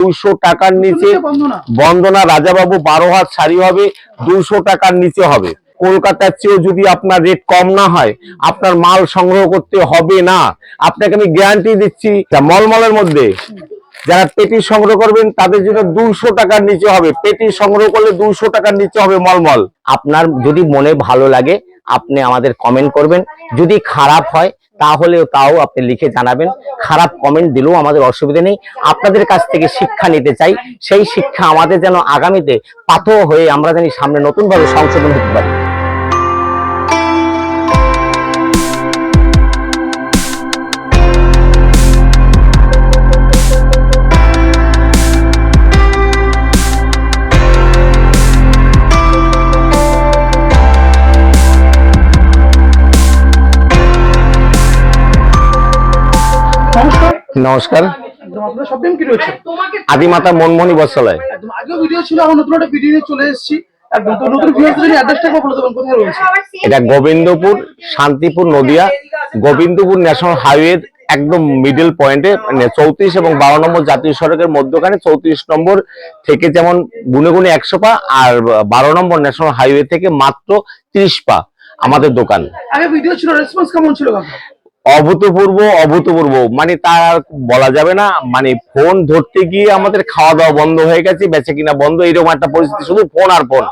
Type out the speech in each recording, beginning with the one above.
দুইশো টাকার নিচে বন্দনা রাজাবাবু বারো হাত শাড়ি হবে দুইশো টাকার নিচে হবে। কলকাতার চেয়েও যদি আপনার রেট কম না হয় আপনার মাল সংগ্রহ করতে হবে না। আপনাকে আমি গ্যারান্টি দিচ্ছি মলমলের মধ্যে যারা পেটি সংগ্রহ করবেন তাদের জন্য দুশো টাকার নিচে হবে। পেটি সংগ্রহ করলে দুশো টাকার নিচে হবে মলমল। আপনার যদি মনে ভালো লাগে আপনি আমাদের কমেন্ট করবেন। যদি খারাপ হয়, তাহলেও তাও আপনি লিখে জানাবেন। খারাপ কমেন্ট দিলেও আমাদের অসুবিধা নেই। আপনাদের কাছ থেকে শিক্ষা নিতে চাই। সেই শিক্ষা আমাদের যেন আগামীতে পাথর হয়ে আমরা জানি সামনে নতুনভাবে সংশোধন হতে পারি। নমস্কার। একদম সব কি রয়েছে? আদিমাতা মনমোহনী বস্ত্রালয় একদম আগেও ভিডিও ছিল আমার নতুন একটা ভিডিও নিয়ে চলে এসেছি। একদম তো নতুন ভিডিওর জন্য অ্যাড্রেসটা বলে দেবেন কোথায় রয়েছে? এটা গোবিন্দপুর শান্তিপুর নদিয়া গোবিন্দপুর ন্যাশনাল হাইওয়ে একদম মিডল পয়েন্টে মানে চৌত্রিশ এবং বারো নম্বর জাতীয় সড়কের মধ্যখানে চৌত্রিশ নম্বর থেকে যেমন গুনে গুনে একশো পা আর বারো নম্বর ন্যাশনাল হাইওয়ে থেকে মাত্র ত্রিশ পা আমাদের দোকান। আগে ভিডিও ছিল রেসপন্স কেমন ছিল অভূতপূর্ব অভূতপূর্ব। মানে তার বলা যাবে না। মানে ফোন ধরতে গিয়ে আমাদের খাওয়া দাওয়া বন্ধ হয়ে গেছে, বেঁচে কিনা বন্ধ, এরকম একটা পরিস্থিতি। শুধু ফোন আর ফোন।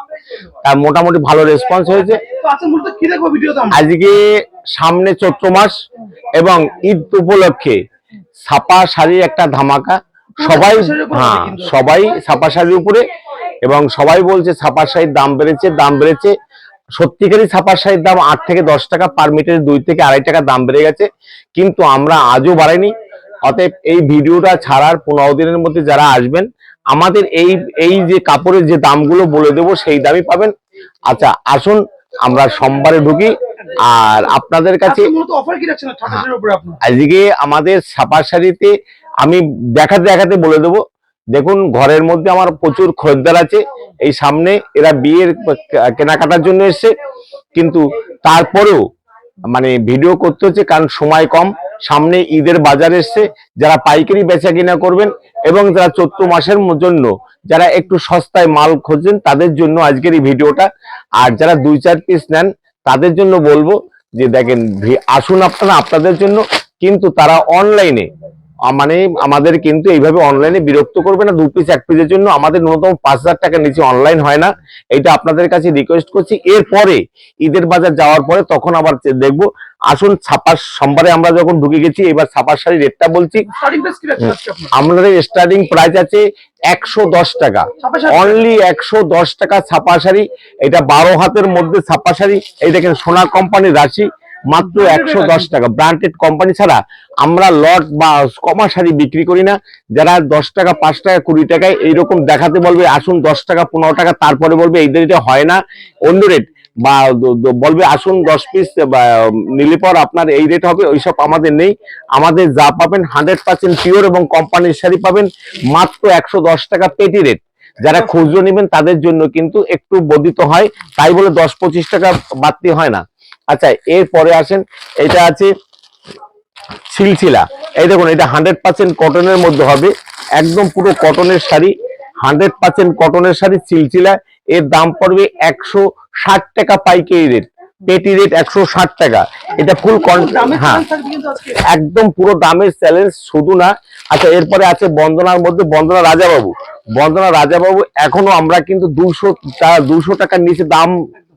তার মোটামুটি ভালো রেসপন্স হয়েছে। আজকে সামনে চৈত্র মাস এবং ঈদ উপলক্ষে ছাপা শাড়ির একটা ধামাকা। সবাই হ্যাঁ সবাই ছাপা শাড়ির উপরে এবং সবাই বলছে ছাপা শাড়ির দাম বেড়েছে দাম বেড়েছে। সত্যিকারই ছাপা শাড়ির দাম আট থেকে দশ টাকা পার মিটারে দুই থেকে আড়াই টাকা দাম বেড়ে গেছে। কিন্তু আমরা আজও বাড়াইনি। অতএব এই ভিডিওটা ছাড়ার পনেরো দিনের মধ্যে যারা আসবেন আমাদের এই এই যে কাপড়ের যে দামগুলো বলে দেবো সেই দামই পাবেন। আচ্ছা আসুন আমরা সোমবারে ঢুকি। আর আপনাদের কাছে আজকে আজকে আমাদের ছাপা শাড়িতে আমি দেখাতে দেখাতে বলে দেবো। দেখুন, ঘরের মধ্যে আমার প্রচুর খরিদ্দার আছে। এই সামনে এরা বিয়ের কেনাকাটার জন্য এসছে। কিন্তু তারপরেও মানে ভিডিও করতে হচ্ছে, কারণ সময় কম। সামনে ঈদের বাজার এসছে। যারা পাইকারি বেচা কিনা করবেন এবং যারা চৈত্র মাসের জন্য যারা একটু সস্তায় মাল খুঁজছেন, তাদের জন্য আজকের এই ভিডিওটা। আর যারা দুই চার পিস নেন, তাদের জন্য বলব যে, দেখেন আসুন আপনারা আপনাদের জন্য। কিন্তু তারা অনলাইনে মানে আমাদের কিন্তু এইভাবে অনলাইনে বিরক্ত করবে না। দু পিস এক পিসের জন্য আমাদের ন্যূনতম পাঁচ হাজার টাকার নিচে অনলাইন হয় না। এটা আপনাদের কাছে রিকোয়েস্ট করছি। এরপরে ঈদের বাজার যাওয়ার পরে তখন আবার দেখব। আসুন ছাপার সোমবারে আমরা যখন ঢুকে গেছি এবার ছাপার শাড়ি রেটটা বলছি। আপনার? আমাদের স্টার্টিং প্রাইস আছে একশো দশ টাকা। অনলি একশো দশ টাকা ছাপা শাড়ি। এটা বারো হাতের মধ্যে ছাপা শাড়ি। এই দেখেন সোনা কোম্পানির রাশি। মাত্র একশো দশ টাকা। ব্র্যান্ডেড কোম্পানি ছাড়া আমরা লট বা কমা শাড়ি বিক্রি করি না। যারা দশ টাকা, পাঁচ টাকা, কুড়ি টাকায় এইরকম দেখাতে বলবে, আসুন দশ টাকা, পনেরো টাকা, তারপরে বলবে, এই রেটে হয় না। অন্য রেট বা বলবে, আসুন দশ পিস নিলে পর আপনার এই রেট হবে ওইসব আমাদের নেই। আমাদের যা পাবেন হান্ড্রেড পার্সেন্ট পিওর এবং কোম্পানির শাড়ি পাবেন মাত্র একশো দশ টাকা পেটি রেট যারা খুচরো নেবেন, তাদের জন্য কিন্তু একটু বর্ধিত হয়। তাই বলে দশ পঁচিশ টাকা বাড়তি হয় না। আচ্ছা এরপরে আসেন এটা আছে সিলসিলা। এই দেখুন এটা হান্ড্রেড পার্সেন্ট কটনের মধ্যে হবে। একদম পুরো কটনের শাড়ি হান্ড্রেড পার্সেন্ট কটনের শাড়ি সিলসিলা। এর দাম পড়বে একশো ষাট টাকা পাইকারি রেট পেটি রেট একশো ষাট টাকা। এটা ফুল হ্যাঁ। একদম পুরো দামের চ্যালেঞ্জ শুধু না। আচ্ছা এরপরে আছে বন্দনার মধ্যে বন্দনা রাজাবাবু। বন্দনা রাজাবাবু এখনও আমরা কিন্তু দুশো দুশো টাকার নিচে দাম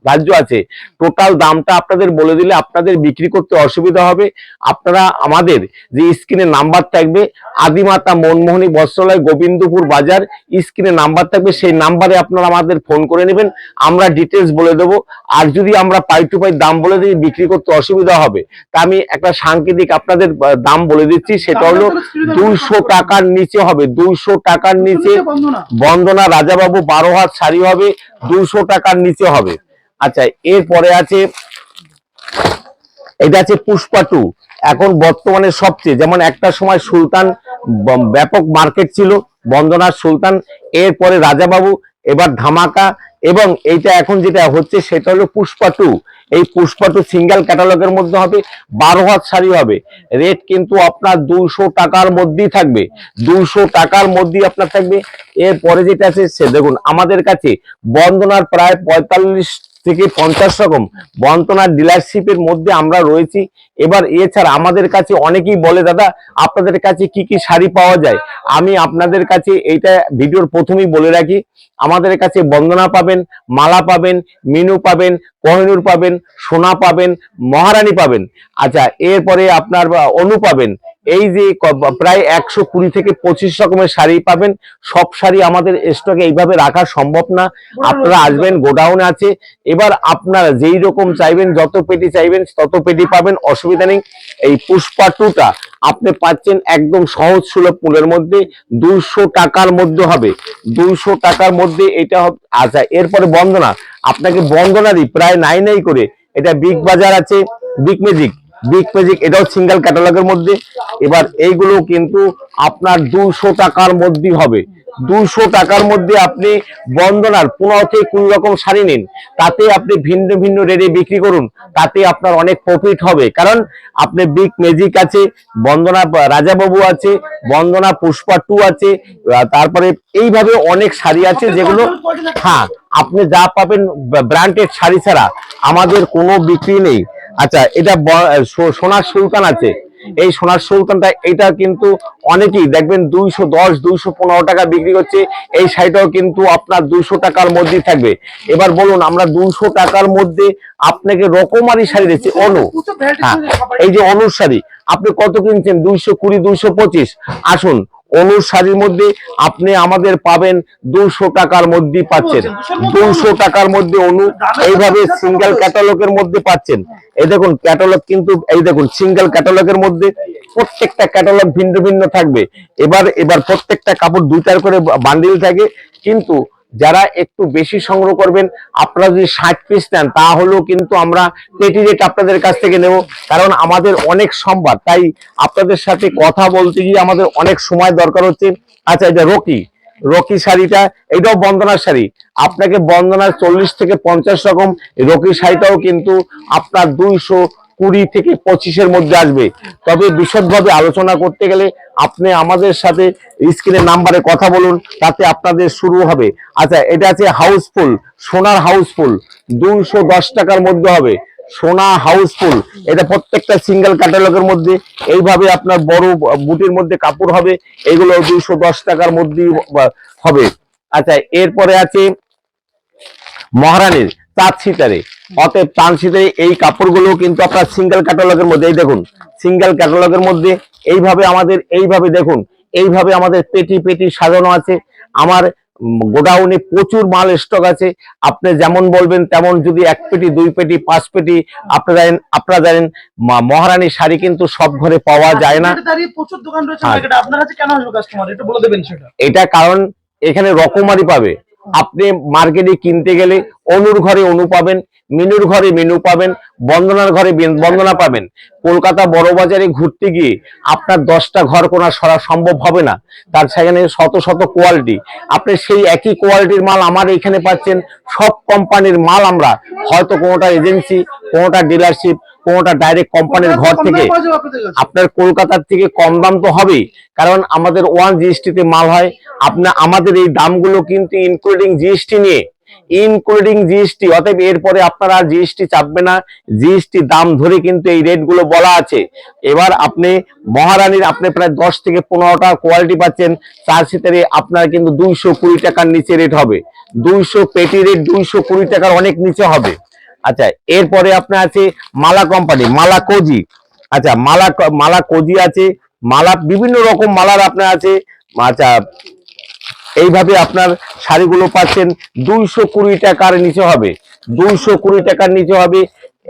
ধার্য আছে। টোটাল দামটা আপনাদের বলে দিলে আপনাদের বিক্রি করতে অসুবিধা হবে। আপনারা আমাদের যে স্ক্রিনে নাম্বার থাকবে আদিমাতা মনমোহনী বস্ত্রালয় গোবিন্দপুর বাজার স্ক্রিনে নাম্বার থাকবে সেই নাম্বারে আপনারা আমাদের ফোন করে নেবেন। আমরা ডিটেলস বলে দেবো। আর যদি আমরা পাই টু পাই দাম বলে দিই বিক্রি করতে অসুবিধা হবে। তা আমি একটা সাংকেতিক আপনাদের দাম বলে দিচ্ছি। সেটা হলো দুইশো টাকার নিচে হবে। দুইশো টাকার নিচে বন্দনা রাজাবাবু বারো হাত শাড়ি হবে। দুশো টাকার নিচে হবে। আচ্ছা এরপরে আছে, এটা আছে পুষ্পা টু। এখন বর্তমানে সবচেয়ে, যেমন একটা সময় সুলতান ব্যাপক মার্কেট ছিল, বন্দনার সুলতান, এরপরে রাজাবাবু, এবার ধামাকা, এবং এইটা এখন যেটা হচ্ছে সেটা হলো পুষ্পা টু। এই পুষ্পা টু সিঙ্গেল ক্যাটালগের মধ্যে হবে, বারো হাত শাড়ি হবে। রেট কিন্তু আপনার দুশো টাকার মধ্যেই থাকবে দুশো টাকার মধ্যেই আপনার থাকবে। এরপরে যেটা আছে সে দেখুন, আমাদের কাছে বন্দনার প্রায় পঁয়তাল্লিশ থেকে পঞ্চাশ রকম। বন্তনার ডিলারশিপের মধ্যে আমরা রয়েছি। এবার এছাড়া আমাদের কাছে অনেকেই বলে, দাদা, আপনাদের কাছে কি কি শাড়ি পাওয়া যায়? আমি আপনাদের কাছে এইটা ভিডিওর প্রথমেই বলে রাখি। আমাদের কাছে বন্দনা পাবেন, মালা পাবেন, মিনু পাবেন, কোহিনুর পাবেন, সোনা পাবেন, মহারানী পাবেন। আচ্ছা এরপরে আপনার অনু পাবেন। এই যে প্রায় একশো কুড়ি থেকে পঁচিশ রকমের শাড়ি পাবেন। সব শাড়ি আমাদের স্টকে এইভাবে রাখা সম্ভব না। আপনারা আসবেন গোডাউনে আছে। এবার আপনারা যেই রকম চাইবেন যত পেটি চাইবেন তত পেটি পাবেন অসুবিধা নেই। এই পুষ্পা টুটা আপনি পাচ্ছেন একদম সহজ সুলভ মূল্যের মধ্যে দুইশো টাকার মধ্যে হবে। দুইশো টাকার মধ্যে এটা হবে আচ্ছা এরপরে বন্দনা। আপনাকে বন্দনারই প্রায় নাই নাই করে। এটা বিগ বাজার আছে বিগ ম্যাজিক। বিগ ম্যাজিক এটাও সিঙ্গেল ক্যাটালগের মধ্যে। এবার এইগুলো কিন্তু আপনার দুশো টাকার মধ্যেই হবে। দুশো টাকার মধ্যে আপনি বন্দনার পনেরো থেকে কুড়ি রকম শাড়ি নিন। তাতে আপনি ভিন্ন ভিন্ন রেটে বিক্রি করুন। তাতে আপনার অনেক প্রফিট হবে। কারণ আপনি বিগ ম্যাজিক আছে, বন্দনা রাজাবাবু আছে, বন্দনা পুষ্পা টু আছে তারপরে এইভাবে অনেক শাড়ি আছে যেগুলো হ্যাঁ আপনি যা পাবেন ব্র্যান্ডেড শাড়ি ছাড়া। আমাদের কোনো বিক্রি নেই। আচ্ছা এটা সোনার সুলতান আছে। এই সোনার সুলতানটা এটা কিন্তু অনেকেই দেখবেন দুইশো দশ দুইশো পনেরো টাকা বিক্রি করছে। এই শাড়িটাও কিন্তু আপনার দুইশো টাকার মধ্যেই থাকবে। এবার বলুন আমরা দুইশো টাকার মধ্যে আপনাকে রকমারি শাড়ি দিচ্ছি অনু। হ্যাঁ এই যে অনুর শাড়ি আপনি কত কিনছেন? দুইশো কুড়ি দুইশো পঁচিশ। আসুন অনুর শাড়ির মধ্যে আপনি আমাদের পাবেন দুশো টাকার মধ্যে পাচ্ছেন। দুশো টাকার মধ্যে অনু এইভাবে সিঙ্গেল ক্যাটালগের মধ্যে পাচ্ছেন। এই দেখুন ক্যাটালগ কিন্তু এই দেখুন সিঙ্গেল ক্যাটালগের মধ্যে প্রত্যেকটা ক্যাটালগ ভিন্ন ভিন্ন থাকবে। এবার এবার প্রত্যেকটা কাপড় দুইটার করে বান্ডিল থাকে কিন্তু যারা একটু বেশি সংগ্রহ করবেন, আপনারা যদি ষাট পিস নেন, তাহলেও কিন্তু আমরা পেটি রেট আপনাদের কাছ থেকে নেব। কারণ আমাদের অনেক সম্বাদ, তাই আপনাদের সাথে কথা বলতে গিয়ে আমাদের অনেক সময় দরকার হচ্ছে। আচ্ছা এটা রকি রকি শাড়িটা, এটাও বন্দনার শাড়ি। আপনাকে বন্দনার চল্লিশ থেকে পঞ্চাশ রকম রকি শাড়িটাও কিন্তু আপনার দুইশো কুড়ি থেকে পঁচিশের মধ্যে আসবে। তবে বিশদভাবে আলোচনা করতে গেলে আপনি আমাদের সাথে স্ক্রিনের নাম্বারে কথা বলুন, তাতে আপনাদের শুরু হবে। আচ্ছা এটা আছে হাউসফুল, সোনার হাউসফুল, দুইশো দশ টাকার মধ্যে হবে। সোনা হাউসফুল, এটা প্রত্যেকটা সিঙ্গেল ক্যাটালগের মধ্যে, এইভাবে আপনার বড় বুটির মধ্যে কাপড় হবে, এগুলো দুইশো দশ টাকার মধ্যেই হবে। আচ্ছা এরপরে আছে মহারানীর চাঁদ সিতারে। অতএব সিতারে এই কাপড়গুলো কিন্তু আপনার সিঙ্গেল ক্যাটালগের মধ্যে এই দেখুন। সিঙ্গেল ক্যাটালগের মধ্যে এইভাবে আমাদের এইভাবে দেখুন এইভাবে আমাদের পেটি পেটি সাজানো আছে। আমার গোডাউনে প্রচুর মাল স্টক আছে। আপনি যেমন বলবেন তেমন যদি এক পেটি দুই পেটি পাঁচ পেটি আপনারা জানেন আপনারা জানেন মহারানী শাড়ি কিন্তু সব ঘরে পাওয়া যায় না। এটা কারণ এখানে রকমারি পাবে। আপনি মার্কেটে কিনতে গেলে অনুর ঘরে অনু পাবেন। মিনুর ঘরে মিনু পাবেন বন্দনার ঘরে বিন- বন্দনা পাবেন। কলকাতা বড় বাজারে ঘুরতে গিয়ে আপনার দশটা ঘর কোনা সরা সম্ভব হবে না। তার সেখানে শত শত কোয়ালিটি আপনি সেই একই কোয়ালিটির মাল আমার এখানে পাচ্ছেন। সব কোম্পানির মাল আমরা হয়তো কোনোটা এজেন্সি কোনোটা ডিলারশিপ কোনোটা ডাইরেক্ট কোম্পানির ঘর থেকে আপনার কলকাতার থেকে কম দাম তো হবেই। কারণ আমাদের ওয়ান জিএসটিতে মাল হয়। আপনার আমাদের এই দামগুলো কিন্তু ইনক্লুডিং জিএসটি নিয়ে ইনক্লুডিং জিএসটি অতএব এরপরে আপনারা জিএসটি চাপবে না। জিএসটি দাম ধরে কিন্তু এই রেটগুলো বলা আছে। এবার আপনি মহারানীর, আপনি প্রায় দশ থেকে পনেরোটা কোয়ালিটি পাচ্ছেন। চার সিটারে আপনার কিন্তু দুইশো কুড়ি টাকার নিচে রেট হবে। দুইশো পেটি রেট দুইশো কুড়ি টাকার অনেক নিচে হবে। আচ্ছা এরপরে আপনার আছে মালা কোম্পানি মালা কোজি। আচ্ছা মালা মালা কোজি আছে, মালা বিভিন্ন রকম মালার আপনার আছে। আচ্ছা এইভাবে আপনার শাড়িগুলো পাচ্ছেন দুইশো কুড়ি টাকার নিচে হবে। দুইশো কুড়ি টাকার নিচে হবে।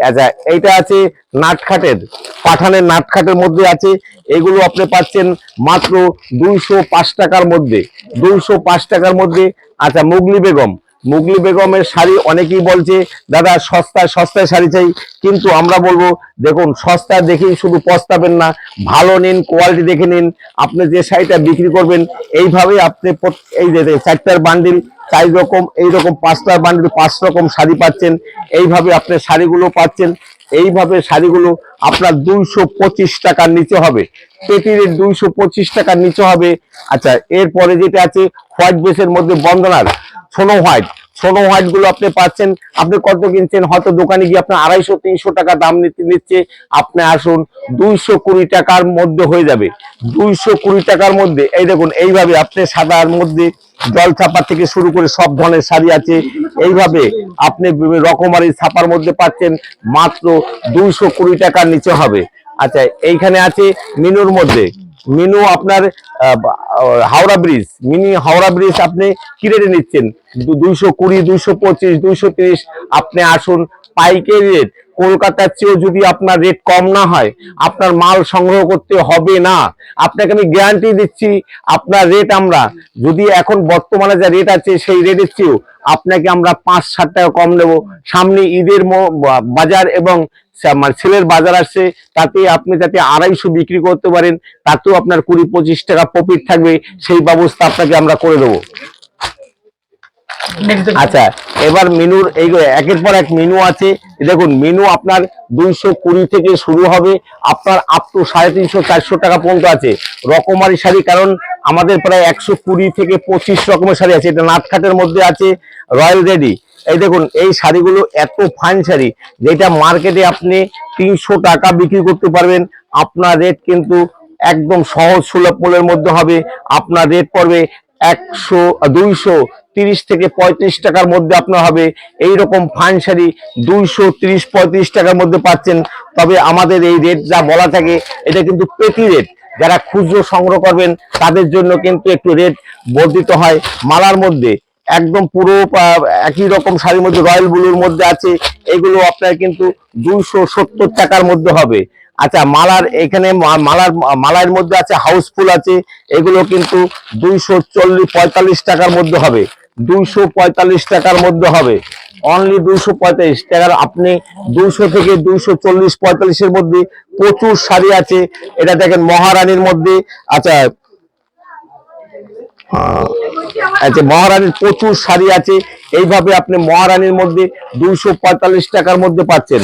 আচ্ছা এইটা আছে নাটখাটের, পাঠানের নাটখাটের মধ্যে আছে। এগুলো আপনি পাচ্ছেন মাত্র দুইশো পাঁচ টাকার মধ্যে। দুইশো পাঁচ টাকার মধ্যে। আচ্ছা মুগলি বেগম মুগলি বেগমের শাড়ি অনেকেই বলছে, দাদা, সস্তায় সস্তায় শাড়ি চাই। কিন্তু আমরা বলব, দেখুন সস্তা দেখেই শুধু পস্তাবেন না, ভালো নিন কোয়ালিটি দেখে নিন। আপনি যে শাড়িটা বিক্রি করবেন এইভাবে আপনি এই যে চারটার বান্ডিল চার রকম এইরকম পাঁচটার বান্ডিল পাঁচ রকম শাড়ি পাচ্ছেন। এইভাবে আপনি শাড়িগুলো পাচ্ছেন। এইভাবে শাড়িগুলো আপনার দুইশো পঁচিশ টাকার নিচে হবে। পেটি রেট দুইশো পঁচিশ টাকার নিচে হবে। আচ্ছা এরপরে যেটা আছে, হোয়াইট বেসের মধ্যে বন্দনার, সোনো হোয়াইট। সোনো হোয়াইটগুলো আপনি পাচ্ছেন, আপনি কত কিনছেন? হয়তো দোকানে গিয়ে আপনার আড়াইশো, তিনশো টাকা দাম নিতে নিচ্ছে। আপনি আসুন, দুইশো কুড়ি টাকার মধ্যে হয়ে যাবে। দুইশো কুড়ি টাকার মধ্যে, এই দেখুন, এইভাবে আপনি সাদার মধ্যে জল ছাপার থেকে শুরু করে সব ধরনের শাড়ি আছে। এইভাবে আপনি রকমারি ছাপার মধ্যে পাচ্ছেন, মাত্র দুইশো কুড়ি টাকার নিচে হবে। আচ্ছা এইখানে আছে মিনুর মধ্যে। মিনু আপনার Howrah bridge, mini Howrah bridge আপনি কি রেটে নিচ্ছেন দুইশো কুড়ি, দুইশো পঁচিশ, দুইশো তিরিশ, আপনি আসুন পাইকারি রেট। কলকাতার চেয়েও যদি আপনার রেট কম না হয়, আপনার মাল সংগ্রহ করতে হবে না। আপনাকে আমি গ্যারান্টি দিচ্ছি, আপনার রেট আমরা, যদি এখন বর্তমানে যা রেট আছে, সেই রেটের চেয়েও আপনাকে আমরা পাঁচ সাত টাকা কম নেব। সামনে ঈদের বাজার এবং সা- মানে ছেলের বাজার আসছে, তাতে আপনি যাতে আড়াইশো বিক্রি করতে পারেন, তাতেও আপনার কুড়ি পঁচিশ টাকা প্রফিট থাকবে, সেই ব্যবস্থা আপনাকে আমরা করে দেবো। আচ্ছা এবার মেনুর এই একের পর এক মেনু আছে। দেখুন, মেনু আপনার দুইশো কুড়ি থেকে শুরু হবে। আপনার আপ টু সাড়ে তিনশো, চারশো টাকা পর্যন্ত আছে। রকমারি শাড়ি, কারণ আমাদের প্রায় একশো কুড়ি থেকে পঁচিশ রকমের শাড়ি আছে। এটা নাটখাটের মধ্যে আছে, রয়্যাল রেডি। এই দেখুন, এই শাড়িগুলো এত ফাইন শাড়ি, যেটা মার্কেটে আপনি তিনশো টাকা বিক্রি করতে পারবেন। আপনার রেট কিন্তু একদম সহজ সুলভ মূল্যের মধ্যে হবে। আপনার রেট পড়বে একশো, দুইশো তিরিশ থেকে পঁয়ত্রিশ টাকার মধ্যে আপনার হবে। এই রকম ফাইন শাড়ি দুইশো তিরিশ পঁয়ত্রিশ টাকার মধ্যে পাচ্ছেন। তবে আমাদের এই রেট যা বলা থাকে, এটা কিন্তু পেটি রেট যারা খুচরো সংগ্রহ করবেন, তাদের জন্য কিন্তু একটু রেট বর্ধিত হয়। মালার মধ্যে একদম পুরো একই রকম শাড়ির মধ্যে রয়্যাল ব্লুর মধ্যে আছে। এগুলো আপনার কিন্তু দুইশো সত্তর টাকার মধ্যে হবে। আচ্ছা মালার এখানে মালার মালার মধ্যে আছে হাউসফুল আছে। এগুলো কিন্তু দুইশো চল্লিশ, পঁয়তাল্লিশ টাকার মধ্যে হবে। দুইশো পঁয়তাল্লিশ টাকার মধ্যে হবে। অনলি দুইশো পঁয়তাল্লিশ। টাকার আপনি দুইশো থেকে দুইশো চল্লিশ পঁয়তাল্লিশের মধ্যে প্রচুর শাড়ি আছে। এটা দেখেন মহারানীর মধ্যে। আচ্ছা আচ্ছা মহারানীর প্রচুর শাড়ি আছে। এইভাবে আপনি মহারানীর মধ্যে দুইশো পঁয়তাল্লিশ টাকার মধ্যে পাচ্ছেন।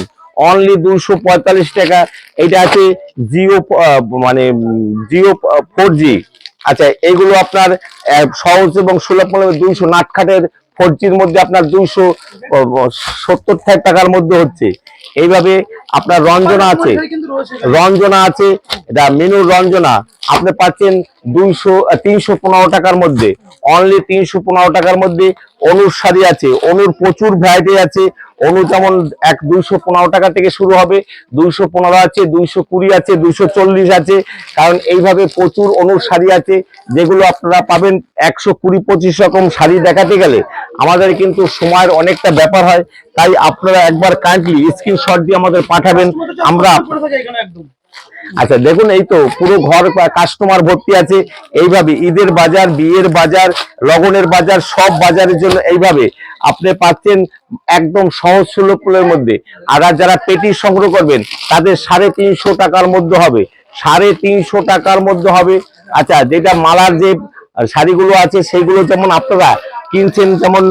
অনলি দুইশো পঁয়তাল্লিশ টাকা। এটা আছে জিও মানে জিও ফোর জি। আচ্ছা এইগুলো আপনার সহজ এবং সুলভ মূল্যে দুইশো নাটখাটের ফোর জির মধ্যে আপনার দুইশো সত্তর ষাট টাকার মধ্যে হচ্ছে। এইভাবে আপনার রঞ্জনা আছে। রঞ্জনা আছে, এটা মিনুর রঞ্জনা। আপনি পাচ্ছেন দুইশো তিনশো পনেরো টাকার মধ্যে। অনলি তিনশো পনেরো টাকার মধ্যে অনুর শাড়ি আছে। অনুর প্রচুর ভ্যারাইটি আছে। অনু যেমন এক দুইশো পনেরো টাকা থেকে শুরু হবে, দুইশো পনেরো আছে, দুইশো কুড়ি আছে, দুইশো চল্লিশ আছে, কারণ এইভাবে প্রচুর অনুর শাড়ি আছে, যেগুলো আপনারা পাবেন একশো কুড়ি পঁচিশ রকম শাড়ি দেখাতে গেলে। আমাদের কিন্তু সময়ের অনেকটা ব্যাপার হয়, তাই আপনারা একবার কাইন্ডলি স্ক্রিনশট দিয়ে আমাদের পাঠাবেন, আমরা আচ্ছা দেখুন, এই তো পুরো ঘর কাস্টমার ভর্তি আছে। এইভাবে ঈদের বাজার, বিয়ের বাজার, লগনের বাজার, সব বাজারের জন্য এইভাবে আপনি পাচ্ছেন একদম সহজ সুলভ মূল্যের মধ্যে। আর যারা পেটি সংগ্রহ করবেন, তাদের সাড়ে তিনশো টাকার মধ্যে হবে। সাড়ে তিনশো টাকার মধ্যে হবে। আচ্ছা যেটা মালার যে শাড়িগুলো আছে, সেইগুলো যেমন আপনারা কিনছেন, যেমন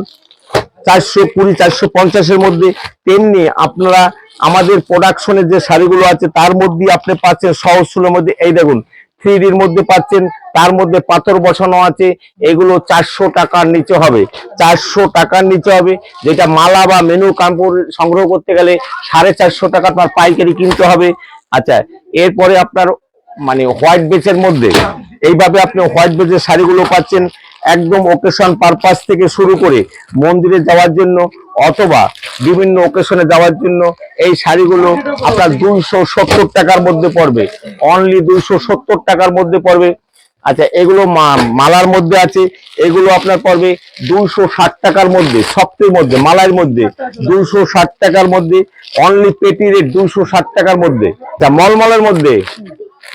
চারশো কুড়ি, চারশো পঞ্চাশের মধ্যে, তেমনি আপনারা আমাদের প্রোডাকশনের যে শাড়িগুলো আছে, তার মধ্যে আপনি পাচ্ছেন সহজ সুলভের মধ্যে, এই দেখুন থ্রি মধ্যে পাচ্ছেন, তার মধ্যে পাথর বসানো আছে, এগুলো চারশো টাকার নিচে হবে, চারশো টাকার নিচে হবে, যেটা মালা বা মেনু কাপড় সংগ্রহ করতে গেলে সাড়ে চারশো টাকা আপনার পাইকারি কিনতে হবে। আচ্ছা এরপরে আপনার মানে হোয়াইট বেচের মধ্যে, এইভাবে আপনি হোয়াইট বেচের শাড়িগুলো পাচ্ছেন একদম ওকেশন পারপাস থেকে শুরু করে মন্দিরে যাওয়ার জন্য অথবা বিভিন্ন ওকেশনে যাওয়ার জন্য এই শাড়িগুলো আপনার দুইশো সত্তর টাকার মধ্যে পড়বে। অনলি দুইশো সত্তর টাকার মধ্যে পড়বে। আচ্ছা এগুলো মালার মধ্যে আছে। এগুলো আপনার পড়বে দুইশো ষাট টাকার মধ্যে, সপ্তের মধ্যে, মালার মধ্যে দুইশো ষাট টাকার মধ্যে। অনলি পেটি রেট দুইশো ষাট টাকার মধ্যে। আচ্ছা মলমলের মধ্যে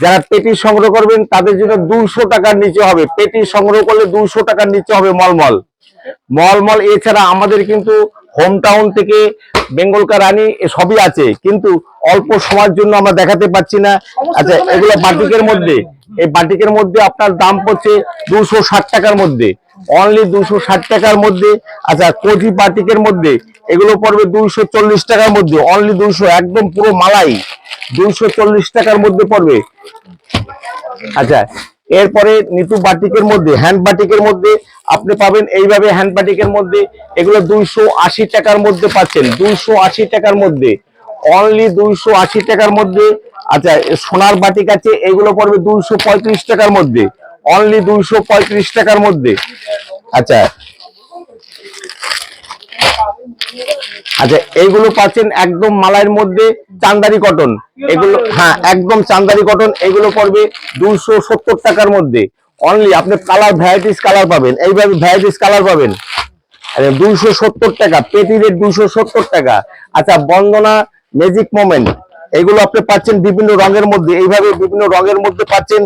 যারা পেটি সংগ্রহ করবেন তাদের জন্য দুশো টাকার নিচে হবে। পেটি সংগ্রহ করলে দুশো টাকার নিচে হবে মলমল। মলমল এছাড়া আমাদের কিন্তু হোম টাউন থেকে বেঙ্গলকা রানী এ সবই আছে। কিন্তু অল্প সময়ের জন্য আমরা দেখাতে পাচ্ছি না। আচ্ছা এগুলো বাটিকের মধ্যে। এই বাটিকের মধ্যে আপনার দাম পড়ছে দুশো ষাট টাকার মধ্যে। অনলি দুশো ষাট টাকার মধ্যে আচ্ছা কোজি পাটিকের মধ্যে, এগুলো পড়বে দুইশো চল্লিশ টাকার মধ্যে অনলি দুইশো, একদম পুরো মালাই, দুইশো চল্লিশ টাকার মধ্যে পড়বে। আচ্ছা এরপরে নিতু বাটিকের মধ্যে হ্যান্ড বাটিকের মধ্যে, আপনি পাবেন এইভাবে হ্যান্ড বাটিকের মধ্যে, এগুলো দুইশো আশি টাকার মধ্যে পাচ্ছেন, দুইশো আশি টাকার মধ্যে অনলি দুইশো আশি টাকার মধ্যে আচ্ছা সোনার বাটিক আছে, এগুলো পড়বে দুইশো পঁয়ত্রিশ টাকার মধ্যে। অনলি দুইশো পঁয়ত্রিশ টাকার মধ্যে। আচ্ছা। আচ্ছা এইগুলো পাচ্ছেন একদম মালাইয়ের মধ্যে চান্দারি কটন। এগুলো হ্যাঁ একদম চান্দারি কটন, এগুলো পড়বে দুইশো সত্তর টাকার মধ্যে। অনলি আপনি কালার ভ্যারাইটিস কালার পাবেন। এইভাবে ভ্যারাইটিস কালার পাবেন। দুইশো সত্তর টাকা পেটি রেট দুইশো সত্তর টাকা। আচ্ছা বন্দনা ম্যাজিক মোমেন্ট এগুলো আপনি পাচ্ছেন বিভিন্ন রঙের মধ্যে। এইভাবে বিভিন্ন রঙের মধ্যে পাচ্ছেন।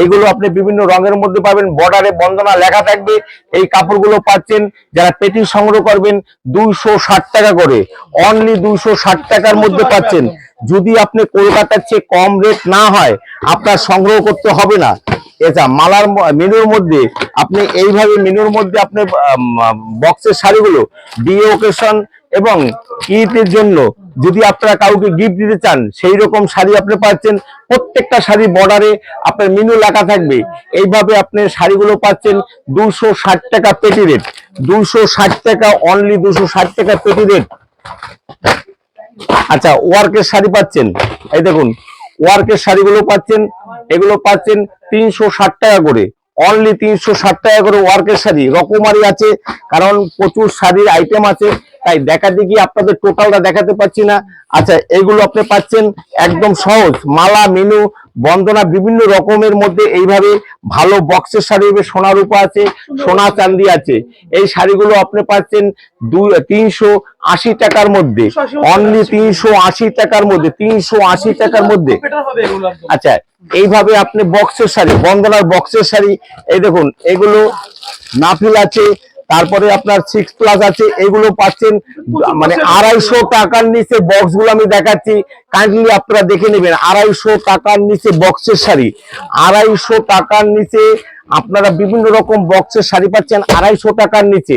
এইগুলো আপনি বিভিন্ন রঙের মধ্যে পাবেন। বর্ডারে বন্দনা লেখা থাকবে। এই কাপড়গুলো পাচ্ছেন। যারা পেটি সংগ্রহ করবেন, দুইশো ষাট টাকা করে। অনলি দুইশো ষাট টাকার মধ্যে পাচ্ছেন। যদি আপনি কলকাতার চেয়ে কম রেট না হয়, আপনার সংগ্রহ করতে হবে না। এটা মালার মেনুর মধ্যে আপনি এইভাবে মেনুর মধ্যে আপনি বক্সের শাড়িগুলো বিয়ে ওকেশন এবং ঈদের জন্য যদি আপনারা কাউকে গিফট দিতে চান, সেই রকম শাড়ি আপনি পাচ্ছেন। প্রত্যেকটা শাড়ি বর্ডারে আপনার মেনু লেখা থাকবে। এইভাবে আপনি শাড়িগুলো পাচ্ছেন দুশো ষাট টাকা পেটি রেট দুশো ষাট টাকা অনলি দুশো ষাট টাকা পেটি রেট আচ্ছা ওয়ার্কের শাড়ি পাচ্ছেন। এই দেখুন ওয়ার্কের শাড়িগুলো পাচ্ছেন। এগুলো পাচ্ছেন তিনশো ষাট টাকা করে। অনলি তিনশো ষাট টাকা করে ওয়ার্কের শাড়ি। রকমারি আছে, কারণ প্রচুর শাড়ির আইটেম আছে। তাই দেখা দেখি আপনাদের টোটালটা দেখাতে পাচ্ছি না। আচ্ছা এগুলো আপনি পাচ্ছেন একদম সহজ। মালা মেনু বন্দনা বিভিন্ন রকমের মধ্যে এইভাবে ভালো বক্সের শাড়ি হবে সোনার রূপা আছে সোনা চান্দি আছে। এই শাড়িগুলো আপনি পাচ্ছেন দুই তিনশো আশি টাকার মধ্যে। অনলি তিনশো আশি টাকার মধ্যে তিনশো আশি টাকার মধ্যে। আচ্ছা এইভাবে আপনি বক্সের শাড়ি বন্দনার বক্সের শাড়ি এই দেখুন এগুলো নাফিল আছে তারপরে আপনার সিক্স প্লাস আছে, এগুলো পাচ্ছেন মানে আড়াইশো টাকার নিচে বক্সগুলো আমি দেখাচ্ছি। কাইন্ডলি আপনারা দেখে নেবেন, আড়াইশো টাকার নিচে বক্সের শাড়ি। আড়াইশো টাকার নিচে আপনারা বিভিন্ন রকম বক্সের শাড়ি পাচ্ছেন, আড়াইশো টাকার নিচে।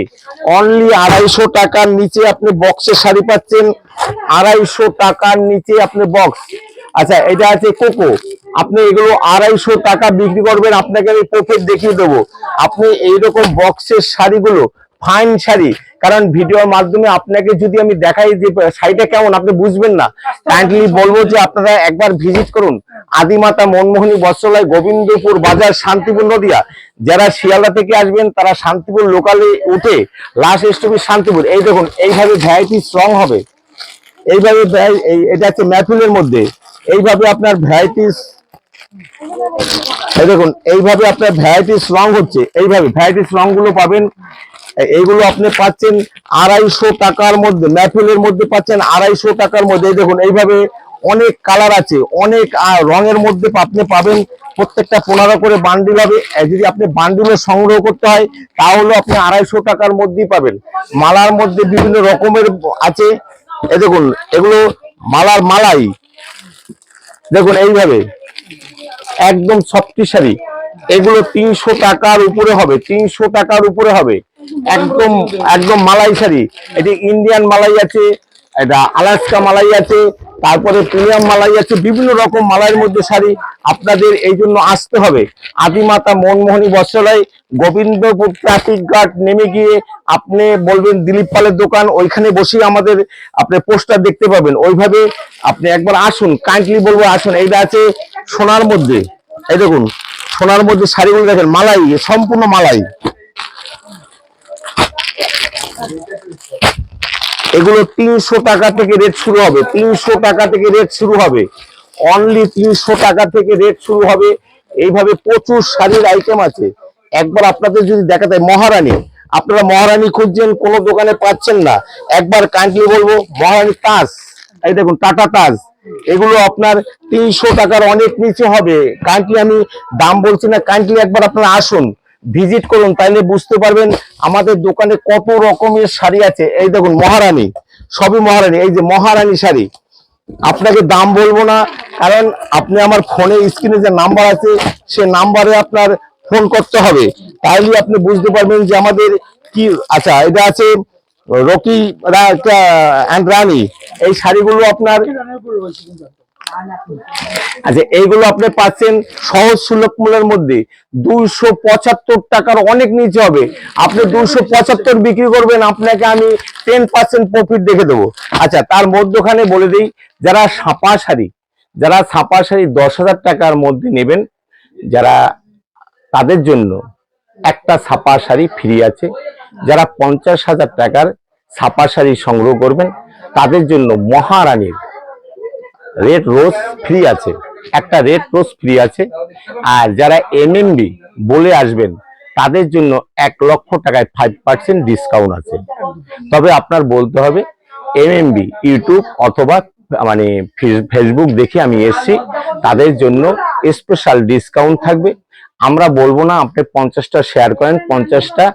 অনলি আড়াইশো টাকার নিচে আপনি বক্সের শাড়ি পাচ্ছেন, আড়াইশো টাকার নিচে আপনি বক্স আচ্ছা এটা আছে কোকো। আপনি এগুলো আড়াইশো টাকা বিক্রি করবেন, আপনাকে আমি প্রফিট দেখিয়ে দেবো। আপনি এইরকম বক্সের শাড়িগুলো ফাইন শাড়ি, কারণ ভিডিওর মাধ্যমে আপনাকে যদি আমি দেখাই যে শাড়িটা কেমন, আপনি বুঝবেন না। কাইন্ডলি বলব যে আপনারা একবার ভিজিট করুন। আদিমাতা মনমোহনী বস্ত্রালয়, গোবিন্দপুর বাজার, শান্তিপুর নদিয়া। যারা শিয়ালদা থেকে আসবেন, তারা শান্তিপুর লোকালে উঠে লাস্ট স্টপেজ শান্তিপুর। এই দেখুন, এইভাবে ভ্যারাইটি স্ট্রং হবে। এইভাবে এটা হচ্ছে ম্যাফিলের মধ্যে। এইভাবে আপনার ভ্যারাইটিস এই দেখুন, এইভাবে আপনার ভ্যারাইটিস রং হচ্ছে। এইভাবে ভ্যারাইটিস রংগুলো পাবেন এইগুলো আপনি পাচ্ছেন আড়াইশো টাকার মধ্যে, ম্যাফিলের মধ্যে পাচ্ছেন আড়াইশো টাকার মধ্যে। দেখুন, এইভাবে অনেক কালার আছে, অনেক রঙের মধ্যে আপনি পাবেন। প্রত্যেকটা পনেরো করে বান্ডিল হবে। যদি আপনি বান্ডিলে সংগ্রহ করতে হয়, তাহলে আপনি আড়াইশো টাকার মধ্যেই পাবেন। মালার মধ্যে বিভিন্ন রকমের আছে। এই দেখুন, এগুলো মালার মালাই। দেখুন, এইভাবে একদম শক্তিশালী। এগুলো তিনশো টাকার উপরে হবে, তিনশো টাকার উপরে হবে। একদম একদম মালাই শাড়ি এটি ইন্ডিয়ান মালাই আছে, এটা আলাস্কা মালাই আছে তারপরে প্রিমিয়াম মালাই আছে, বিভিন্ন রকম মালাইয়ের মধ্যে শাড়ি আপনাদের এই জন্য আসতে হবে। আদিমাতা মনমোহনী বস্ত্রালয়, গোবিন্দপুর ট্রাফিক গার্ড নেমে গিয়ে আপনি বলবেন দিলীপ পালের দোকান, ওইখানে বসে আমাদের আপনি পোস্টার দেখতে পাবেন। ওইভাবে আপনি একবার আসুন কাইন্ডলি বলব আসুন, এইটা আছে সোনার মধ্যে। এই দেখুন, সোনার মধ্যে শাড়িগুলো দেখেন, মালাই, সম্পূর্ণ মালাই। এগুলো তিনশো টাকা থেকে রেট শুরু হবে। তিনশো টাকা থেকে রেট শুরু হবে। অনলি তিনশো টাকা থেকে রেট শুরু হবে। এইভাবে প্রচুর শাড়ির আইটেম আছে। একবার আপনাদের যদি দেখাতে হয় মহারানী, আপনারা মহারানী খুঁজছেন, কোনো দোকানে পাচ্ছেন না। একবার কাইন্ডলি বলব, মহারানী তাজ, এই দেখুন, টাটা তাজ। এগুলো আপনার তিনশো টাকার অনেক নিচে হবে। কাইন্ডলি আমি দাম বলছি না কাইন্ডলি একবার আপনারা আসুন। ভিজিট করুন, তাইলে বুঝতে পারবেন আমাদের দোকানে কত রকমের শাড়ি আছে। এই দেখুন, মহারানী, সবই মহারানী, এই যে মহারানী শাড়ি। আপনাকে দাম বলব না, কারণ আপনি আমার ফোনে স্ক্রিনে যে নাম্বার আছে, সে নাম্বারে আপনার ফোন করতে হবে। তাইলে আপনি বুঝতে পারবেন যে আমাদের কি আচ্ছা এটা আছে রকি অ্যান্ড রানী। এই শাড়িগুলো আপনার আচ্ছা এইগুলো আপনি পাচ্ছেন সহজ সুলভ মূল্যের মধ্যে। দুইশো পঁচাত্তর টাকার অনেক নিচে হবে। আপনি দুইশো পঁচাত্তর বিক্রি করবেন, আপনাকে আমি টেন পার্সেন্ট প্রফিট দেখে দেবো। আচ্ছা তার মধ্যখানে বলে দিই, যারা ছাপা শাড়ি, যারা ছাপা শাড়ি দশ হাজার টাকার মধ্যে নেবেন, যারা তাদের জন্য একটা ছাপা শাড়ি ফ্রি আছে। যারা পঞ্চাশ হাজার টাকার ছাপা শাড়ি সংগ্রহ করবেন, তাদের জন্য মহারানীর রেড রোজ ফ্রি আছে। একটা রেড রোজ ফ্রি আছে। আর যারা এমএমবি বলে আসবেন, তাদের জন্য এক লক্ষ টাকায় ফাইভ পার্সেন্ট ডিসকাউন্ট আছে। তবে আপনার বলতে হবে এমএমবি ইউটিউব অথবা মানে ফেস- ফেসবুক দেখে আমি এসছি, তাদের জন্য স্পেশাল ডিসকাউন্ট থাকবে। আমরা বলব না, আপনি পঞ্চাশটা শেয়ার করেন, পঞ্চাশটা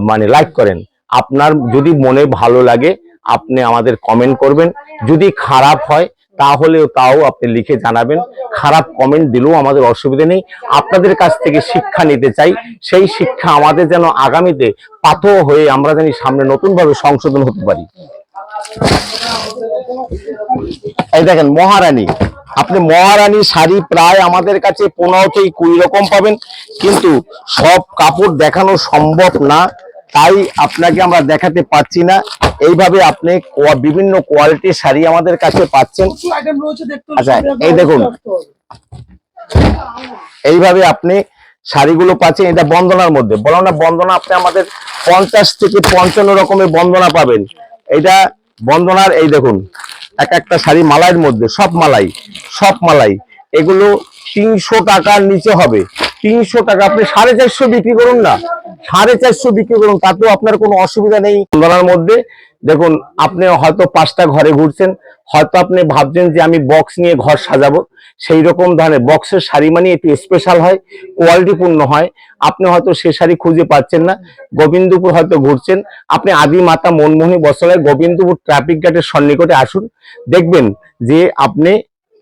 মানে লাইক করেন। আপনার যদি মনে ভালো লাগে, আপনি আমাদের কমেন্ট করবেন। যদি খারাপ হয় তাহলেও তাও আপনি লিখে জানাবেন। খারাপ কমেন্ট দিলেও আমাদের অসুবিধা নেই। আপনাদের কাছ থেকে শিক্ষা নিতে চাই। সেই শিক্ষা আমাদের যেন আগামীতে পাথর হয়ে আমরা জানি সামনে নতুন ভাবে সংশোধন হতে পারি। এই দেখেন, মহারানী। আপনি মহারানী শাড়ি প্রায় আমাদের কাছে পনেরো থেকে কুড়ি রকম পাবেন। কিন্তু সব কাপড় দেখানো সম্ভব না। তাই আপনাকে আমরা দেখাতে পাচ্ছি না। এইভাবে আপনি বিভিন্ন কোয়ালিটির শাড়ি আমাদের কাছে পাচ্ছেন। আচ্ছা, এই দেখুন। এইভাবে আপনি শাড়িগুলো পাচ্ছেন এটা বন্দনার মধ্যে। বলো না বন্দনা আপনি আমাদের পঞ্চাশ থেকে পঞ্চান্ন রকমের বন্দনা পাবেন। এটা বন্দনার এই দেখুন এক একটা শাড়ি মালাইয়ের মধ্যে সব মালাই সব মালাই। এগুলো তিনশো টাকার নিচে হবে। তিনশো টাকা। আপনি সাড়ে চারশো বিক্রি করুন না। সাড়ে চারশো বিক্রি করুন, তাতেও আপনার কোনো অসুবিধা নেই। বন্দনার মধ্যে দেখুন, আপনি হয়তো পাঁচটা ঘরে ঘুরছেন, হয়তো আপনি ভাবছেন যে আমি বক্স নিয়ে ঘর সাজাবো। সেই রকম ধরনের বক্সের শাড়ি মানে একটু স্পেশাল হয় কোয়ালিটিপূর্ণ হয়। আপনি হয়তো সে শাড়ি খুঁজে পাচ্ছেন না। গোবিন্দপুর হয়তো ঘুরছেন। আপনি আদি মাতা মনমোহনী বসলায় গোবিন্দপুর ট্রাফিক গার্ডের সন্নিকটে আসুন। দেখবেন যে আপনি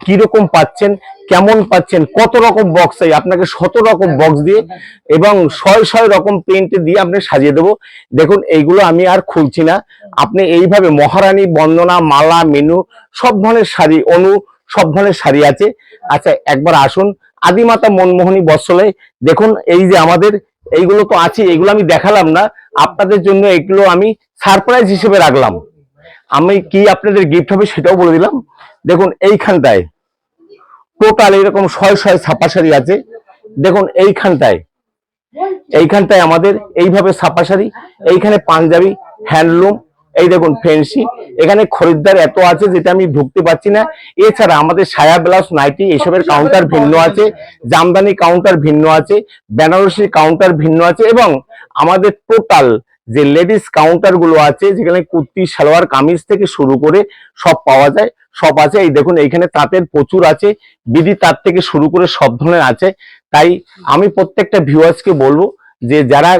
কীরকম পাচ্ছেন, কেমন পাচ্ছেন, কত রকম বক্স চাই, আপনাকে শত রকম বক্স দিয়ে এবং ছয় ছয় রকম প্রিন্ট দিয়ে আপনি সাজিয়ে দেবো। দেখুন, এইগুলো আমি আর খুলছি না। আপনি এইভাবে মহারানী, বন্দনা, মালা, মেনু, সব ধরনের শাড়ি, অনু, সব ধরনের শাড়ি আছে। আচ্ছা একবার আসুন। আদিমাতা মনমোহনী বৎসলে দেখুন, এই যে আমাদের, এইগুলো তো আছে এগুলো আমি দেখালাম না। আপনাদের জন্য এগুলো আমি সারপ্রাইজ হিসেবে রাখলাম। আমি কি আপনাদের গিফট হবে সেটাও বলে দিলাম। দেখুন, এইখানটায় টোটাল এরকম ছয় ছয় ছাপা শাড়ি আছে। দেখুন, এইখানটায় এইখানটায় আমাদের এইভাবে ছাপা শাড়ি, এইখানে পাঞ্জাবি হ্যান্ডলুম এই দেখুন ফেন্সি এখানে খরিদ্দার এত আছে যেটা আমি ঢুকতে পারছি না। এছাড়া আমাদের সায়া ব্লাউজ, নাইটি, এসবের কাউন্টার ভিন্ন আছে, জামদানি কাউন্টার ভিন্ন আছে, বেনারসি কাউন্টার ভিন্ন আছে এবং আমাদের টোটাল যে লেডিস কাউন্টারগুলো আছে যেখানে কুর্তি সালোয়ার কামিজ থেকে শুরু করে সব পাওয়া যায় সব আছে। এই দেখুন এইখানে তাঁতের প্রচুর আছে বিধি তাঁত থেকে শুরু করে সব ধরনের আছে। তাই আমি প্রত্যেকটা ভিউয়ার্সকে বলব যে যারা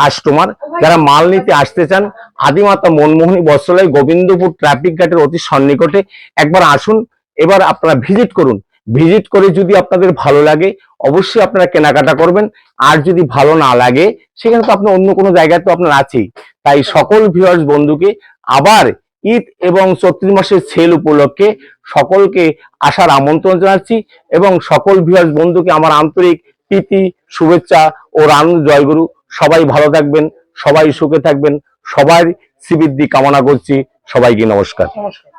কাস্টমার যারা মাল নিতে আসতে চান আদিমাতা মনমোহনী বস্ত্রালয় গোবিন্দপুর ট্রাফিক ঘাটের অতি সন্নিকটে একবার আসুন এবার আপনারা ভিজিট করুন। ভিজিট করে যদি আপনাদের ভালো লাগে, অবশ্যই আপনারা কেনাকাটা করবেন। আর যদি ভালো না লাগে, সেখানে তো আপনি অন্য কোনো জায়গায় তো আপনার আছেই। তাই সকল ভিউয়ার্স বন্ধুকে আবার ঈদ এবং চৈত্র মাসের সেল উপলক্ষে সকলকে আসার আমন্ত্রণ জানাচ্ছি এবং সকল ভিউয়ার্স বন্ধুকে আমার আন্তরিক প্রীতি, শুভেচ্ছা ও রান জয়গুরু, সবাই ভালো থাকবেন, সবাই সুখে থাকবেন, সবার শ্রীবৃদ্ধি কামনা করছি, সবাইকে নমস্কার। নমস্কার।